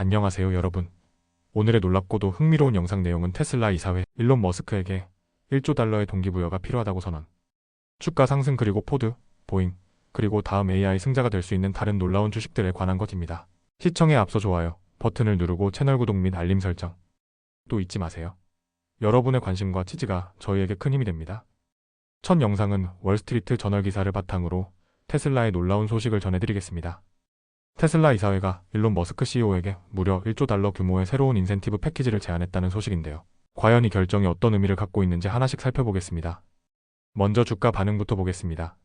안녕하세요 여러분. 오늘의 놀랍고도 흥미로운 영상 내용은 테슬라 이사회 일론 머스크에게 1조 달러의 동기부여가 필요하다고 선언. 주가 상승 그리고 포드, 보잉, 그리고 다음 AI 승자가 될 수 있는 다른 놀라운 주식들에 관한 것입니다. 시청에 앞서 좋아요 버튼을 누르고 채널 구독 및 알림 설정. 또 잊지 마세요. 여러분의 관심과 치즈가 저희에게 큰 힘이 됩니다. 첫 영상은 월스트리트 저널 기사를 바탕으로 테슬라의 놀라운 소식을 전해드리겠습니다. 테슬라 이사회가 일론 머스크 CEO에게 무려 1조 달러 규모의 새로운 인센티브 패키지를 제안했다는 소식인데요. 과연 이 결정이 어떤 의미를 갖고 있는지 하나씩 살펴보겠습니다. 먼저 주가 반응부터 보겠습니다.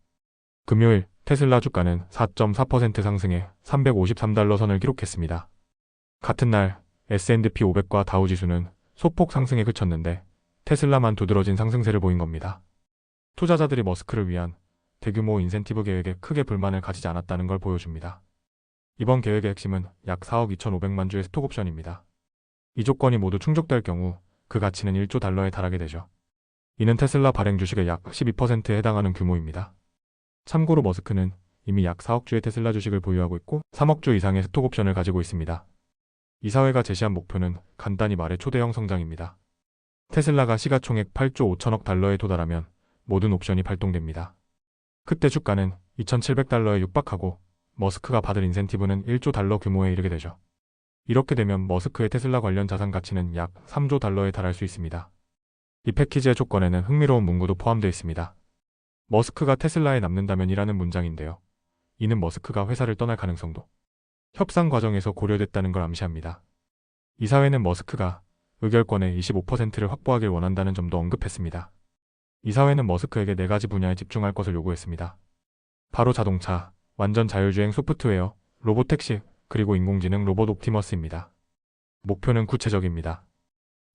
금요일 테슬라 주가는 4.4% 상승해 353달러 선을 기록했습니다. 같은 날 S&P 500과 다우 지수는 소폭 상승에 그쳤는데 테슬라만 두드러진 상승세를 보인 겁니다. 투자자들이 머스크를 위한 대규모 인센티브 계획에 크게 불만을 가지지 않았다는 걸 보여줍니다. 이번 계획의 핵심은 약 4억 2,500만 주의 스톡옵션입니다. 이 조건이 모두 충족될 경우 그 가치는 1조 달러에 달하게 되죠. 이는 테슬라 발행 주식의 약 12%에 해당하는 규모입니다. 참고로 머스크는 이미 약 4억 주의 테슬라 주식을 보유하고 있고 3억 주 이상의 스톡옵션을 가지고 있습니다. 이사회가 제시한 목표는 간단히 말해 초대형 성장입니다. 테슬라가 시가총액 8조 5천억 달러에 도달하면 모든 옵션이 발동됩니다. 그때 주가는 2,700달러에 육박하고 머스크가 받을 인센티브는 1조 달러 규모에 이르게 되죠. 이렇게 되면 머스크의 테슬라 관련 자산 가치는 약 3조 달러에 달할 수 있습니다. 이 패키지의 조건에는 흥미로운 문구도 포함되어 있습니다. 머스크가 테슬라에 남는다면이라는 문장인데요. 이는 머스크가 회사를 떠날 가능성도 협상 과정에서 고려됐다는 걸 암시합니다. 이사회는 머스크가 의결권의 25%를 확보하길 원한다는 점도 언급했습니다. 이사회는 머스크에게 네 가지 분야에 집중할 것을 요구했습니다. 바로 자동차, 완전 자율주행 소프트웨어, 로보택시, 그리고 인공지능 로봇 옵티머스입니다. 목표는 구체적입니다.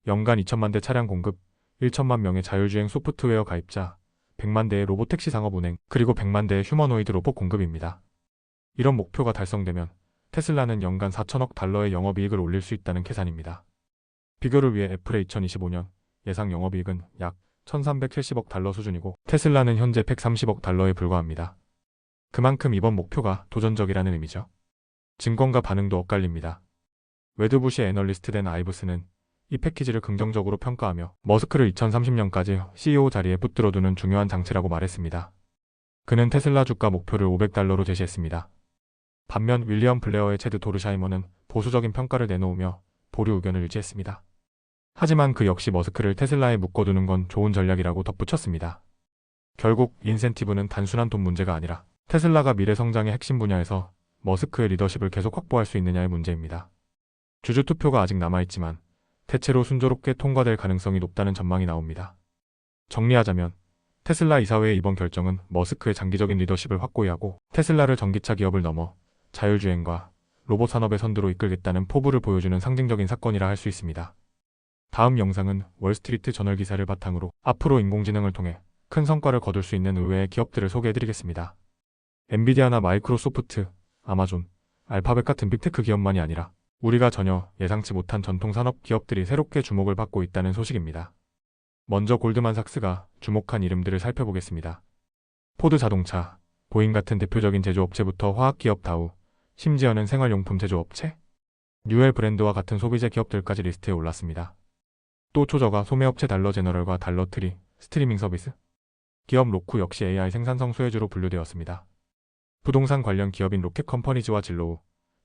연간 2천만 대 차량 공급, 1천만 명의 자율주행 소프트웨어 가입자, 100만 대의 로보택시 상업 운행, 그리고 100만 대의 휴머노이드 로봇 공급입니다. 이런 목표가 달성되면 테슬라는 연간 4천억 달러의 영업이익을 올릴 수 있다는 계산입니다. 비교를 위해 애플의 2025년 예상 영업이익은 약 1370억 달러 수준이고 테슬라는 현재 130억 달러에 불과합니다. 그만큼 이번 목표가 도전적이라는 의미죠. 증권가 반응도 엇갈립니다. 웨드부시 애널리스트 된 아이브스는 이 패키지를 긍정적으로 평가하며 머스크를 2030년까지 CEO 자리에 붙들어두는 중요한 장치라고 말했습니다. 그는 테슬라 주가 목표를 500달러로 제시했습니다. 반면 윌리엄 블레어의 체드 도르샤이머는 보수적인 평가를 내놓으며 보류 의견을 유지했습니다. 하지만 그 역시 머스크를 테슬라에 묶어두는 건 좋은 전략이라고 덧붙였습니다. 결국 인센티브는 단순한 돈 문제가 아니라 테슬라가 미래 성장의 핵심 분야에서 머스크의 리더십을 계속 확보할 수 있느냐의 문제입니다. 주주 투표가 아직 남아있지만 대체로 순조롭게 통과될 가능성이 높다는 전망이 나옵니다. 정리하자면 테슬라 이사회의 이번 결정은 머스크의 장기적인 리더십을 확고히 하고 테슬라를 전기차 기업을 넘어 자율주행과 로봇 산업의 선두로 이끌겠다는 포부를 보여주는 상징적인 사건이라 할 수 있습니다. 다음 영상은 월스트리트 저널 기사를 바탕으로 앞으로 인공지능을 통해 큰 성과를 거둘 수 있는 의외의 기업들을 소개해드리겠습니다. 엔비디아나 마이크로소프트, 아마존, 알파벳 같은 빅테크 기업만이 아니라 우리가 전혀 예상치 못한 전통 산업 기업들이 새롭게 주목을 받고 있다는 소식입니다. 먼저 골드만삭스가 주목한 이름들을 살펴보겠습니다. 포드 자동차, 보잉 같은 대표적인 제조업체부터 화학기업 다우, 심지어는 생활용품 제조업체, 뉴엘 브랜드와 같은 소비재 기업들까지 리스트에 올랐습니다. 또 초저가 소매업체 달러 제너럴과 달러 트리, 스트리밍 서비스, 기업 로쿠 역시 AI 생산성 수혜주로 분류되었습니다. 부동산 관련 기업인 로켓 컴퍼니즈와 진로우,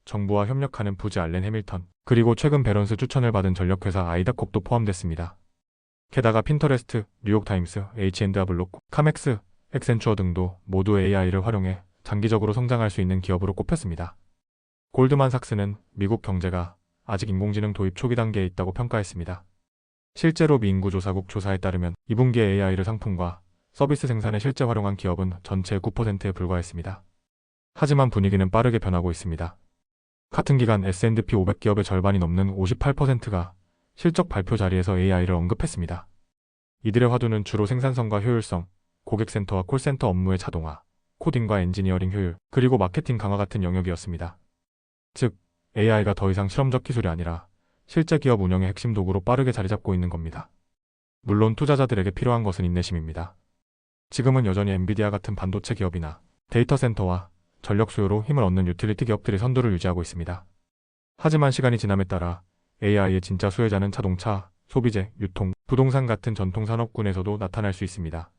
정부와 협력하는 부지 알렌 해밀턴, 그리고 최근 베런스 추천을 받은 전력회사 아이다콥도 포함됐습니다. 게다가 핀터레스트, 뉴욕타임스, H&R블록, 카맥스, 엑센추어 등도 모두 AI를 활용해 장기적으로 성장할 수 있는 기업으로 꼽혔습니다. 골드만삭스는 미국 경제가 아직 인공지능 도입 초기 단계에 있다고 평가했습니다. 실제로 미 인구조사국 조사에 따르면 2분기 AI를 상품과 서비스 생산에 실제 활용한 기업은 전체의 9%에 불과했습니다. 하지만 분위기는 빠르게 변하고 있습니다. 같은 기간 S&P 500 기업의 절반이 넘는 58%가 실적 발표 자리에서 AI를 언급했습니다. 이들의 화두는 주로 생산성과 효율성, 고객센터와 콜센터 업무의 자동화, 코딩과 엔지니어링 효율, 그리고 마케팅 강화 같은 영역이었습니다. 즉, AI가 더 이상 실험적 기술이 아니라 실제 기업 운영의 핵심 도구로 빠르게 자리 잡고 있는 겁니다. 물론 투자자들에게 필요한 것은 인내심입니다. 지금은 여전히 엔비디아 같은 반도체 기업이나 데이터 센터와 전력 수요로 힘을 얻는 유틸리티 기업들이 선두를 유지하고 있습니다. 하지만 시간이 지남에 따라 AI의 진짜 수혜자는 자동차, 소비재, 유통, 부동산 같은 전통 산업군에서도 나타날 수 있습니다.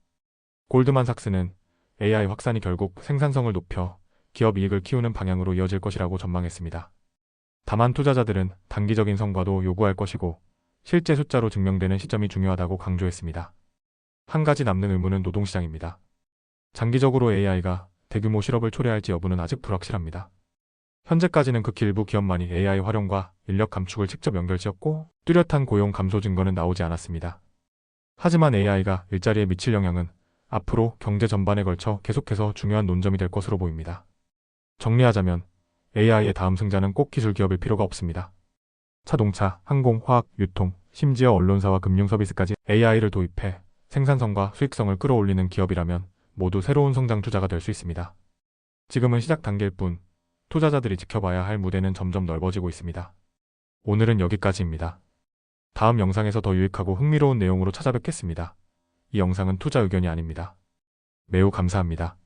골드만삭스는 AI 확산이 결국 생산성을 높여 기업 이익을 키우는 방향으로 이어질 것이라고 전망했습니다. 다만 투자자들은 단기적인 성과도 요구할 것이고 실제 숫자로 증명되는 시점이 중요하다고 강조했습니다. 한 가지 남는 의문은 노동시장입니다. 장기적으로 AI가 대규모 실업을 초래할지 여부는 아직 불확실합니다. 현재까지는 극히 일부 기업만이 AI 활용과 인력 감축을 직접 연결지었고 뚜렷한 고용 감소 증거는 나오지 않았습니다. 하지만 AI가 일자리에 미칠 영향은 앞으로 경제 전반에 걸쳐 계속해서 중요한 논점이 될 것으로 보입니다. 정리하자면 AI의 다음 승자는 꼭 기술 기업일 필요가 없습니다. 자동차, 항공, 화학, 유통, 심지어 언론사와 금융 서비스까지 AI를 도입해 생산성과 수익성을 끌어올리는 기업이라면 모두 새로운 성장 투자가 될 수 있습니다. 지금은 시작 단계일 뿐 투자자들이 지켜봐야 할 무대는 점점 넓어지고 있습니다. 오늘은 여기까지입니다. 다음 영상에서 더 유익하고 흥미로운 내용으로 찾아뵙겠습니다. 이 영상은 투자 의견이 아닙니다. 매우 감사합니다.